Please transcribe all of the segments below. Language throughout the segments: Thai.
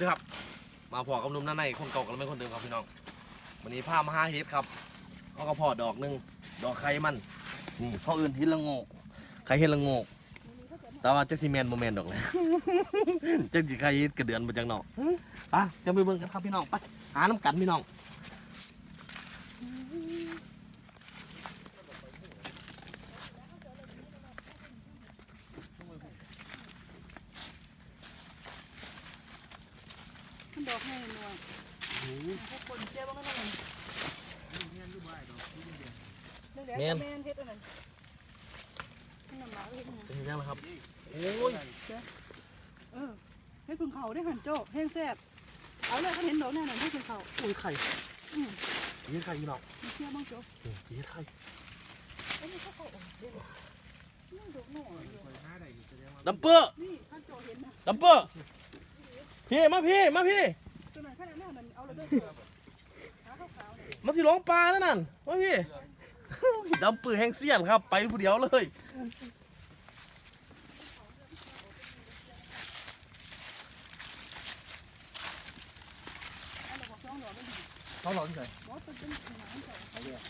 ดีครับ มาพอกับนุ่มหน้าในคนเก่ากับไม่คนเดิมครับพี่น้อง วันนี้ผ้ามาหาเฮ็ดครับเขาก็พอดอกหนึ่งดอกไข่มัน นี่เขาอื่นทิศละโงกไข่เฮ็ดละโงกแต่ว่าจะซีเมนโมเมนดอกเลยจังสิไข่เฮ็ดกระเดือนมาจากนอกไปจะไปเบิ่งกันครับพี่น้องไปหาน้ำกันพี่น้อง อกให้หน่วยพวกคนเจ้าบ้างก็ต้องเลี้ยงแม่นเฮ็ดอะไรให้น้ำหมาเฮ็ดไงเป็นยังไงครับ โอ้ยเออให้พึ่งเขาได้หันโจ้แห้งแซ่บเอาเลยเขาเห็นดอกแน่นอนให้พึ่งเขาโอ้ยไข่อืมเฮ็ดไข่พี่น้องมีเชี่ยบ้างโจ้นี่เฮ็ดไข่เอ้ยนี่เขาเขาออกเด้อนี่ดอกหน่อยอยู่ดัมเปอร์นี่ข้าโจ้เห็นนะดัมเปอร์พี่มาพี่มาพี่ ตัวไหนข้าแน่นอนเอาเลยเด้อขาขาวๆเนี่ยมาสิหลงปลาแล้วนั่นมาพี่ดัมเปอร์แห่งเซียนครับ ไปผู้เดียวเลยเอาเลยบอกสองดอกก็ดีเขาหลอนใส่บอกตัวเป็นหนังใส่เขาเรียก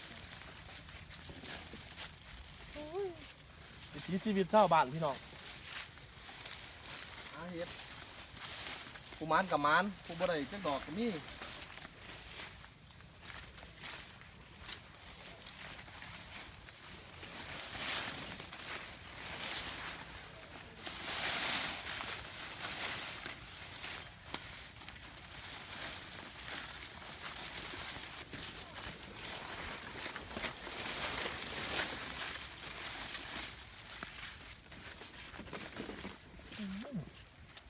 วิถีชีวิตชาวบ้านพี่น้องหาเฮ็ด ผู้มานกับมานผู้บ่ได้จักดอกก็มี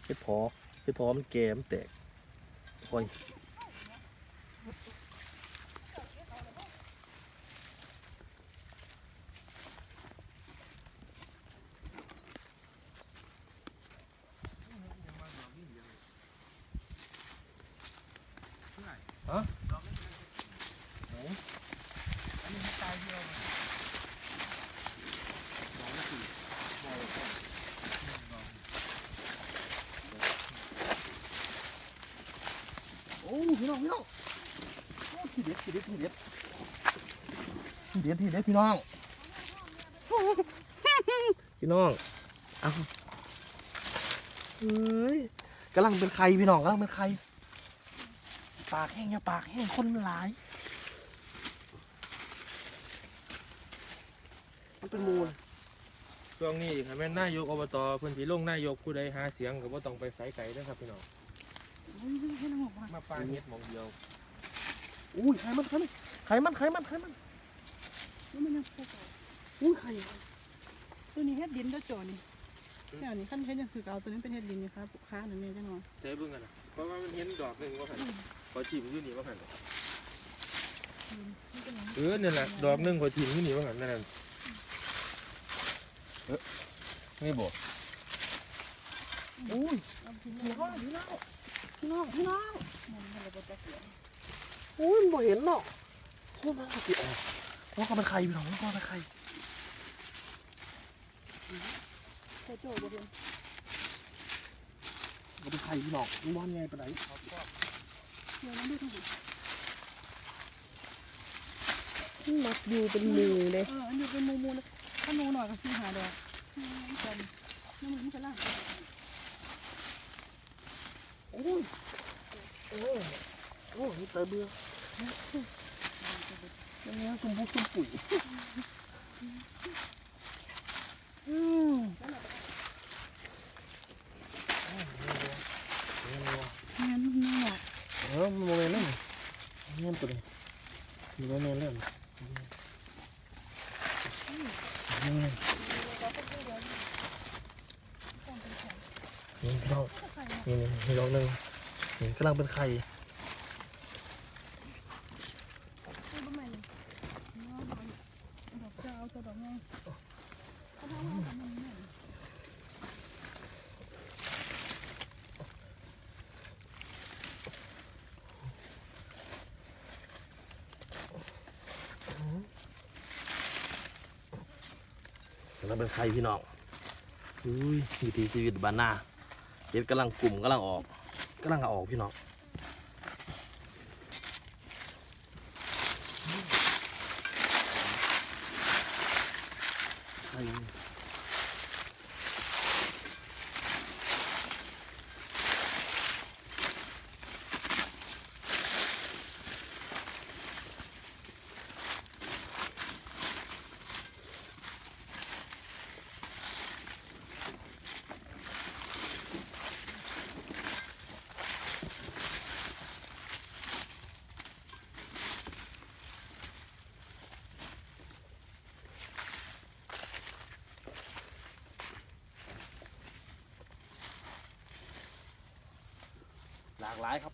เฮ็ดพอือพร้อมเกมแตกคอย พี่น้องพี่น้องโอ้ทีเด็ดทีเด็ดทีเด็ดทีเด็ดทีเด็ดพี่น้อง พี่น้องเอาเฮ้ยกำลังเป็นใครพี่น้องกำลังเป็นใครปากแห้งอย่าปากแห้งคนมันหลาย มันเป็นมูลช่วงนี้ค่ะแม่นนายกอบตเพื้นที่ลงนายกผู้ใดหาเสียงก็บ่ต้องไปไสไกลเด้อครับพี่น้องให้น้ำห มามาปาเฮ็ดมองเดียว อุ้ยไข่มันไข่มันไข่มันไข่มันไข่มันแล้วมันยังพูดต่อุ้ยไข่ตัวนี้เฮ็ดดินเด้อโจนี่แนวนี้ขั้นเฮ็ดยังสื่อเก่าตัวนี้เป็นเฮ็ดดินนี่ครับค้าหนึ่งเนี่ยจังหวะใช้บิ่งกันนะเพราะว่ามันเห็นดอกหนึ่งว่าหันขอจิ้มยู่นี่ว่าหันเออนี่นแหละดอกหนึ่งขอจิ้มยู่นี่ว่าหันนั่นนะเออนี่บ่อุ้ยเอาทิ้งพี่ไว้น้องพี่น้อง พี่น้องพี่น้องมันมันเลยบ่จะเสียอุ้ยมันบ่เห็นเนาะโคตรน่าสิออกเพราะเขาเป็นใครพี่น้องเพราะเขาเป็นใครโคโจบ่เห็นเขาเป็นใครพี่น้องมันวันไงปะไหนเดี๋ยวนั้นดูทั้งหมดมัดอยู่เป็นหมือเลยเอออันนี้เป็นมูมูนะถ้านูหน่อยก็ซื้อหาดอกอืมกันน้ำมันจะล่าง โอ้ยโอ้ยโอ้ยนี่เตอเบื่อยังไงชมพูชมปุ๋ยอืมงั้นนี่หน่อยเออมันโมเมนต์นั่นเงี้ยตัวนี้มีโมเมนต์เล่นนี่นี่พี่น้อง นี่นี่นี่ลองหนึ่งนี่กำลังเป็นไข่ไม่ปรกเจ้าตัวดอกไงเขาทำมาทำมันเนี่ยกำลังเป็นไข่พี่น้องอุ้ยวิถีชีวิตบ้านนา เด็ดกำลังกลุ่มกำลังออกกำลังเอาออกพี่น้องากหลายครับ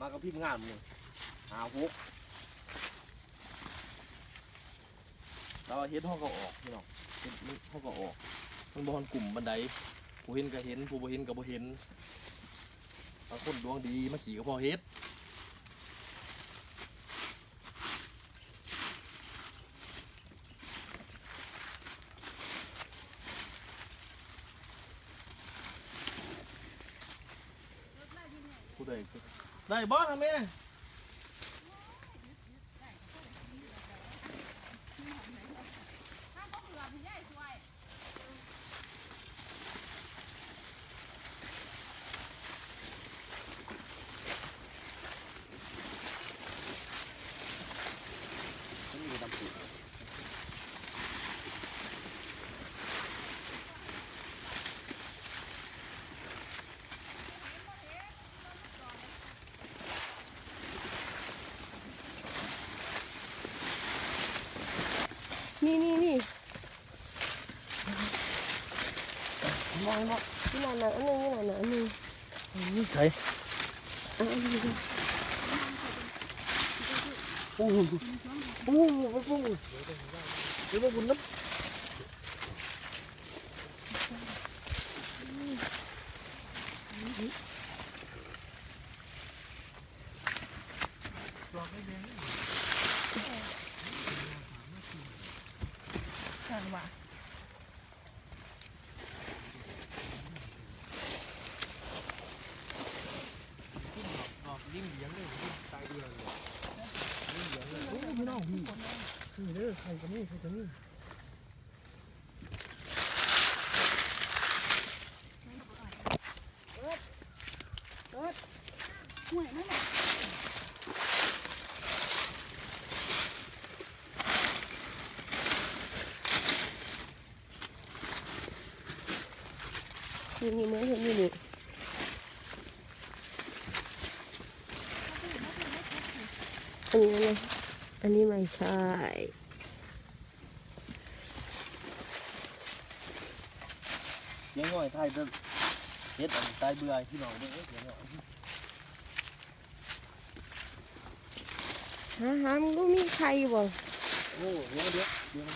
มากับพี่งานเลยหาฮกเราเห็นห้องก็ออกพี่น้องเห็นห้องก็ออกมันบอลกลุ่มบันไดผู้เห็นก็เห็นผู้บ่เห็นก็บ่เห็นบางคนดวงดีมาขี่ก็พอเฮ็ด ได้บอสทำไมมี มองมองนี่หนาหนาอันหนึงนี่หนาหนาอันหนึงนี่ใช่อะอันนี้โอ้โหโอ้โหโอ้โหเดี๋ยวมาบุญน้ำ นี่นี่เหมือนเห็นอยู่นี่อันนี้นะอันนี้ไม่ใช่ เลี้ยงง่อยไทยเด้อเฮ็ดอันตายเบื่อพี่น้องเด้อเลี้ยงง่อยหาหามันก็มีใครบ่โอ้เลี้ยงเดี๋ยวเลี้ยง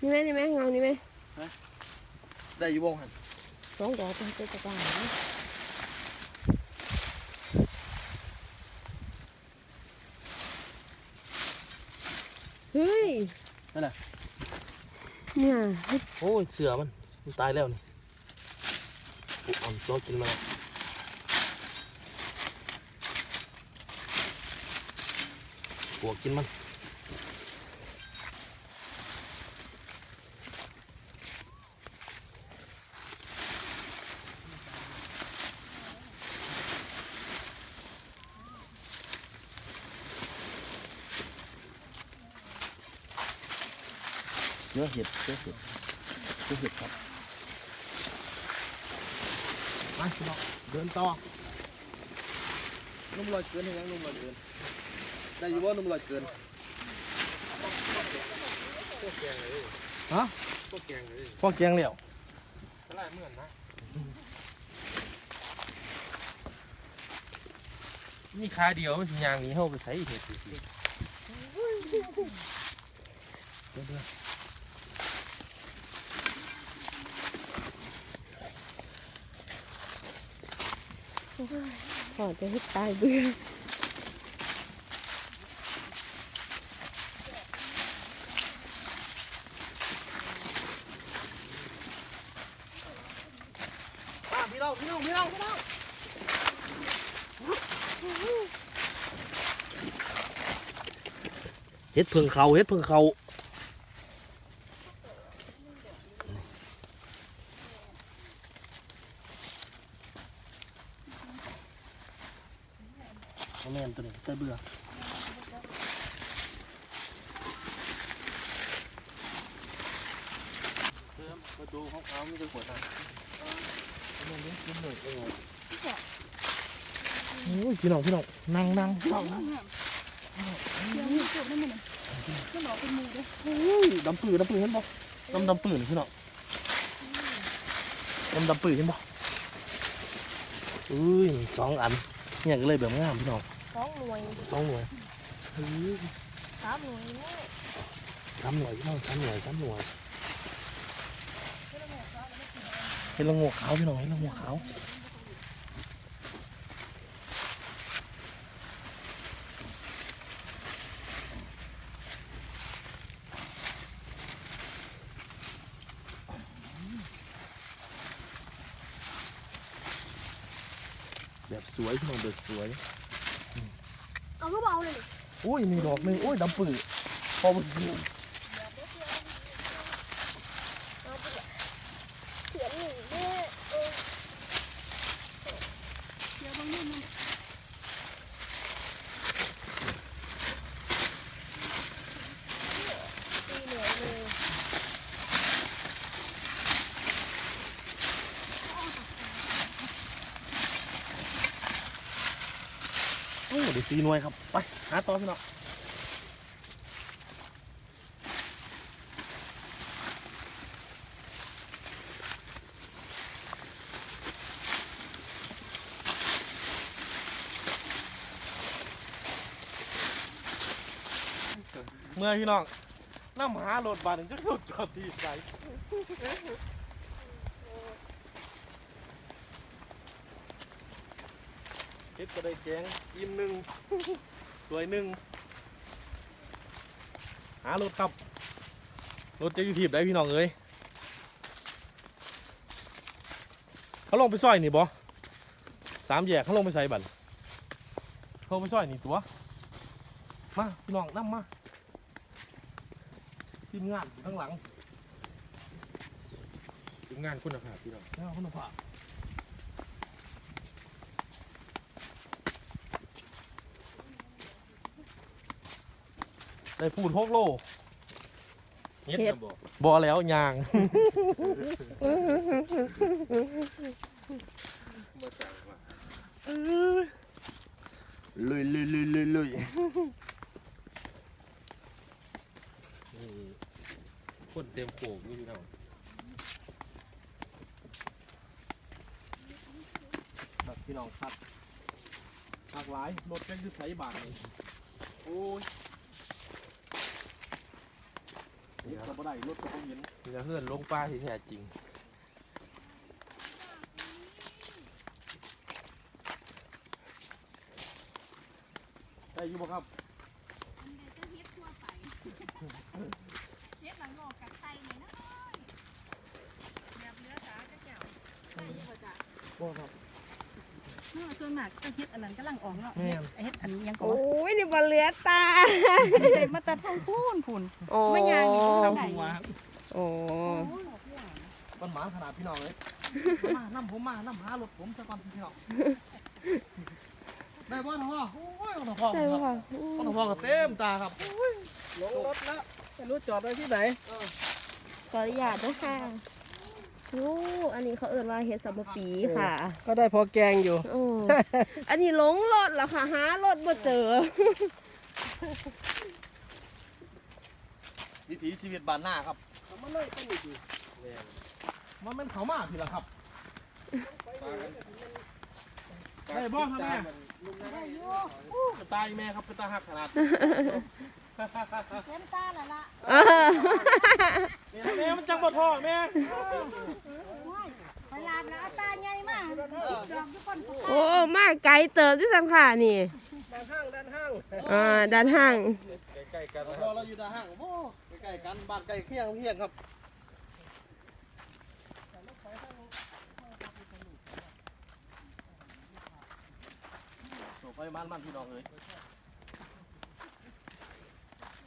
นี่ไหมนี่ไหมเงานี่ไหมได้อยู่บ้งหันสองดอกเป็นตัวกระต่ายนะเฮ้ย นั่นน่ะเนี่ยโอ้ยเสือมันมันตายแล้วนี่ปุ๊บอ่อนลองกินมาแล้วปวกกินมัน ห็ดเนื้อเห็ดเนื้อเห็ดครับมาพี่น้องเดินต่อนุ่มลอยเกินยังนุ่มลอยเกินได้อยู่ว่านุ่มลอยเกินพวกแกงเลยฮะพวกแกงเลยพ่อแกงเหลียวก็ไล่เหมือนนะมีขาเดียวมันสิยางนี้เฮาไปใส่เห็ดสิ ขอจะให้ตายเบื่อพี่น้องพี่น้องพี่น้องพี่น้เฮ็ดพึ่งเขาเฮ็ดพึ่งเขา แม่นตัวนี้ใจเบื่อประตูห้องเขาไม่ได้หัวทางโอ้ยพี่น้องพี่น้องนั่งนั่งเดี๋ยวมีจุดนั่นมันก็หลอกเป็นมือเด้โอ้ยดำปืนดำปืนเห็นบ่ดำดำปืนพี่น้องดำดำปืนเห็นบ่อุ้ยสองอันเนี่ยก็เลยแบบงามพี่น้องสอง หน่วยสองหน่วยเฮ้ยสามหน่วยแม่สามหน่วยพี่น้องสามหน่วยสามหน่วยเห็นละโงกขาวพี่น้องเห็นละโงกขาวแบบสวยพี่น้องแบบสวย เอาก็เบาเลย โอุ้ยมีดอกหนึ่งอุ้ยดำปื้อพอมันอยู่ เขียนหนึ่งแม่เออ เดี๋ยวบางนู่นมัน ตีหน่วยเลย โอ้เดี๋ยว สีหน่วยครับ ไป หาต่อพี่น้องเมื่อพี่น้องน้ำหารถบาดจะเข้าจอดที่ใส เฮ็ดก็ได้แกงอิ่มหนึ่งสวยหนึ่งหารถครับ รถจะอยู่ทีบได้พี่น้องเอ้ยเขาลงไปซอยนี่บ่สามแยกเขาลงไปใส่บัตรเขาลงไปซอยนี่ตัว มา พี่น้องนั่มาทีมงานข้างหลัง ถึงงานคุณภาพพี่น้องนี่คุณภาพ ได้พูดหกโลเฮ็ดนะบอกบอแล้วยางมาสั่งว่าลุยลุยลุยลุยลุยนี่คนเต็มโขกอยู่พี่น้องแบบพี่น้องครับหลากหลายรถแค่ยืดใส่บาทนี่โอ้ย รถก็บ่ได้รถก็บ่เห็นนี่จะเพื่อนลงป้าที่แท้จริงได้อยู่บ่ครับเดี๋ยวจะเฮ็ดทั่วไปเฮ็ดหลังงอกกับไส้เนี่ยนะแบบเนื้อสาจะเจ้าได้ยังบ่จ้ะบ่ครับ เนาะส่วนมากก็เฮ็ดอันนั้นกำลังออกเนาะแม่นเฮ็ดอันนี้ยังก่อโอ้นยนี่บอลเลือตา ได้มาแต่ทางพูนพูนโอ้ไม่ยางนี่ผมทำได้โอ้มันหมานขนาดพี่น้องเลยมาน้ำผมมาน้ำหารถผมสักวันพี่น้องได้บ่นะพ่อโอ้ยบ่นะพ่อใช่ครับป่ะบ่นะพ่อก็เต็มตาครับลงรถแล้วไม่รู้จอดไว้ที่ไหนขออนุญาตด้วยค่ะ โอ้อันนี้เขาเอิ้นว่าเฮ็ดสัมปะปีค่ะ ก็ได้พอแกงอยู่โอ้อันนี้หลงรถแล้วค่ะหารถบ่เจอ วิถีชีวิตบ้านหน้าครับมันเลยไปนี่ดิแม่นมันเป็นเขามาพี่ละครับป้ากันได้บ่ครับแม่ลุงนะได้อยู่อู้กระตายแม่ครับกระตาหักขนาด เต็มตาแล้วล่ะเออนี่แม่มันจังบ่ทอแม่ไปลาดแล้ตาใหญ่มากอกทุโอ้มากไกลเติมที่สังขานี่ดันห้างดันห้างอ่าดันห้างใกล้ๆกันพอเราอยู่ดันห้างโอ้ใกล้ๆกันบ้านใกล้เคียงเคียงครับไปบ้านบ้านพี่น้องเลย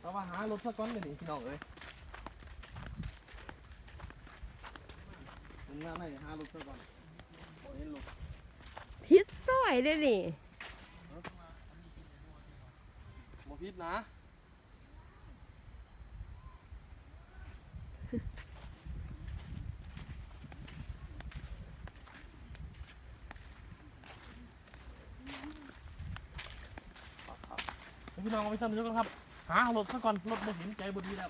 เรามาหารถสักก้อนเลยนี่พี่น้องเอ้ยมึงงานไหนหารถสักก้อนโอ้ยเห็นลูกพิษซอยเลยนี่บ่พิษนะพี่น้องเอาไปซ้ำดูกันครับ หารถซะก่อนรถบ่เห็นใจบ่ดีแล้ว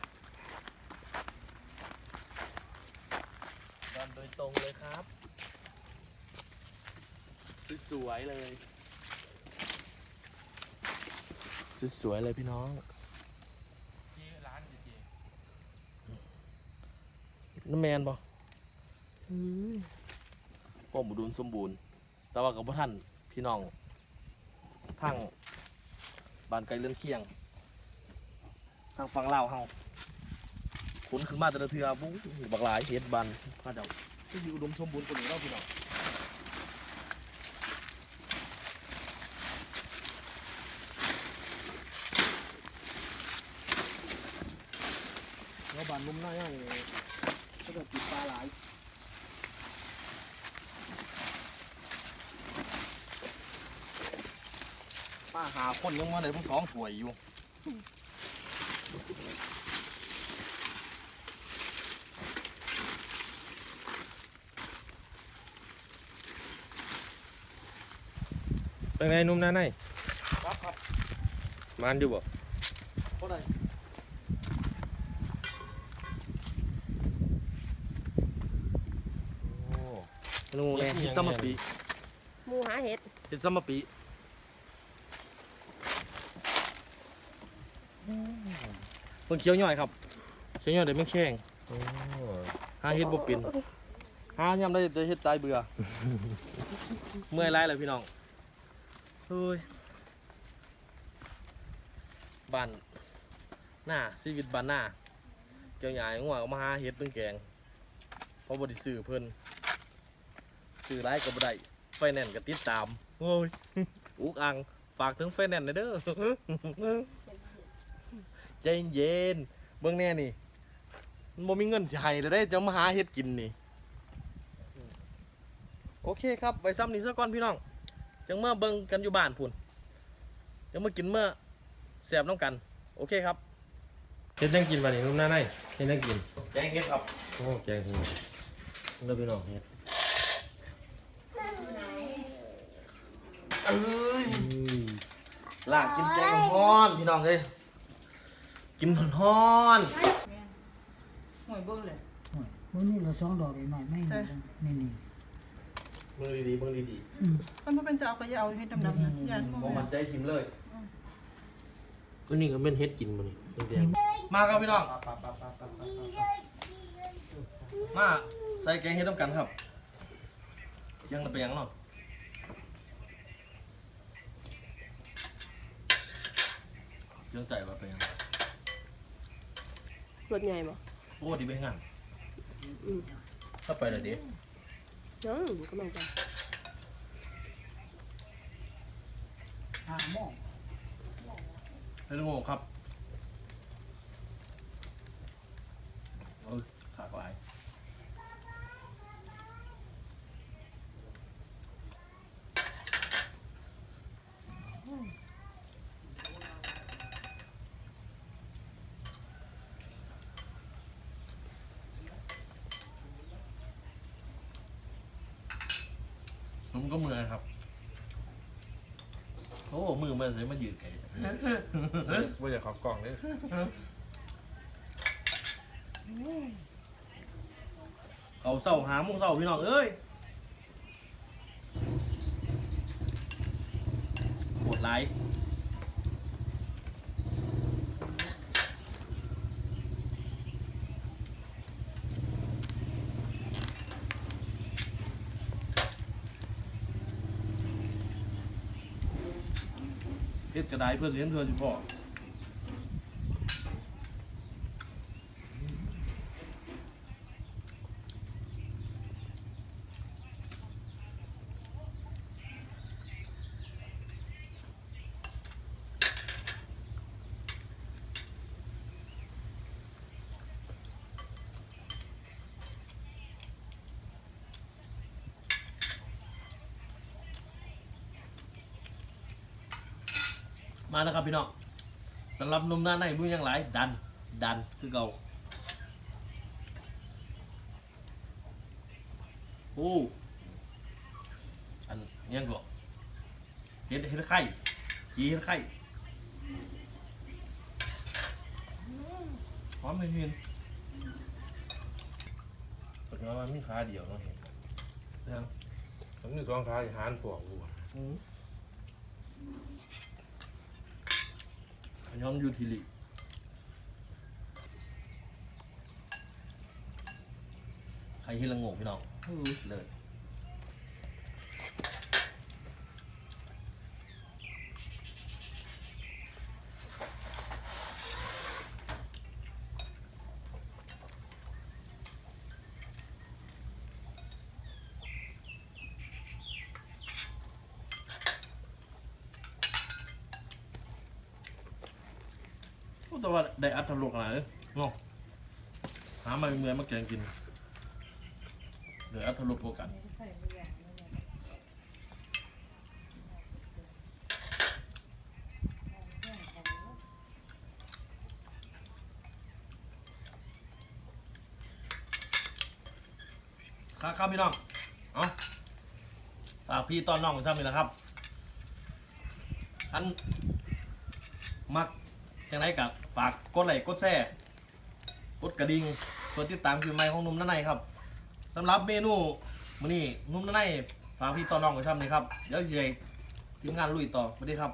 ดันโดยตรงเลยครับ สวยๆเลย สวยๆเลยพี่น้องเจ๊ร้านเจ๊น้ำแมนป่ะพ่อมอุดมสมบูรณ์ แต่ว่ากับพ่ท่านพี่น้องทางบ้านไกลเลื่อนเคียง ทางฝั่งลาวเฮาขนขึ้นมาแต่ละเทือบุ้งบักหลายเฮ็ดบันพระเจ้าที่อยู่อุดมสมบูรณ์กว่านี้เนาพี่น้องแล้วบ้านนุ่มหน้าย่างนี่ก็จะกินปลาหลายป้าหาคนยังว่าได้ผู้สองถ้วยอยู่ เป็นไงหนุ่มหน้าในครับครับมันอยู่บ่เท่าไหร่โอ้งูไงเฮ็ดซัมมะปีหมูหาเห็ดเฮ็ดซัมมะปีเพิ่งเคี้ยวย่อยครับเคี้ยวย่อยได้ไม่แข็งหาเฮ็ดบ่เป็นหายามได้แต่เฮ็ดตายเบื่อ เมื่อยไรเลยพี่น้อง เฮ้ยบ้านหน้าชีวิตบ้านหน้าเกี่ยวใหญ่งัวมาหาเฮ็ดเป็นแกงเพราะบ่ได้ซื้อเพิ่นซื้อหลายก็บ่ได้ไฟแนนซ์ก็ติดตามโอ้ยอุกอังฝากถึงไฟแนนซ์หน่อยเด้อใจเย็นเบิ่งแน่นี่มันบ่มีเงินจะให้เลยได้จะมาหาเฮ็ดกินนี่ โอเคครับไปซ้ำนี่ซะก่อนพี่น้อง จังเมื่อเบิ่งกันอยู่บ้านพุ่นจังเมื่อกินเมื่อแสบน้ำกัน โอเคครับเฮ็ดจังกินบัดนี้หนุ่มหน้าในเฮ็ดจังกินแกงเห็ดครับโอ้แกงเฮ็ดเด้อพี่น้องเห็ดเอ้ยลากกินแกงฮ้อนพี่น้องเอ้ยกินฮ้อนหวยเบิ้งเลยมื้อนี้เราสองดอกเองหน่อยไม่เห็นนี่ นี่ๆมือดีๆมือดีมันบ่เป็นจะเอาก็อย่าเอาเฮ็ดดำๆนะยานๆบ่บ่มันใจทิมเลยก็นี่ก็เป็นเฮ็ดกินบ่นี่แดงมาครับพี่น้องมาใส่แกงเห็ดน้ำกันครับเที่ยังจะไปยังเนาะเรื่องใจว่าไปยังรถใหญ่บ่โอ้ดีไปงานอืม ถ้าไปเลยดิน้ องกำลังจะหาหม้อให้ลุงโง่ครับเออขาดไป ผมก็มือครับ โอ้มือมันเลยมันยืดไก่บ่อยากเขอกล่องเด้อเขาเศร้าหาโมุงเศร้าพี่น้องเอ้ยปวดไหลายเฮ็ดกระไดเพื่อเสียงเพื่อนสิพ่อ มาแล้วครับพี่น้องสำหรับหนุ่มหน้าในบุ้ยยังหลาย ดัน ดันคือเก่าโอ้อันยังก็เฮ็ดเฮ็ดไข่จีเฮ็ดไข่หอมเลยเห็นแต่ว่ามันมีขาเดียวเนาะเห็นยังมันมีสองขาที่หารพวกกู อืม ย้อมยูทิลิใครที่ละโงกพี่น้องเลย ได้อัตลกขนาดนี้เนาะหามาเป็นเมือนมาแกงกินเดี๋ยวอัตลกกวกันครับครับพี่น้อง เอาฝากพี่ตอนน้องซ้ำนี่แหละครับ อัน มัก จังไรกับฝากกดไลค์กดแชร์กดกระดิ่งกดติดตามคือไม้ของนุ่มนั่นไนครับสำหรับเมนูมื้อนี้นุ่มนั่นไนฝากพี่ตอนน้องไว้ซ้ำนี่ครับเดี๋ยวเจทีมงานลุยต่อสวัสดีครับ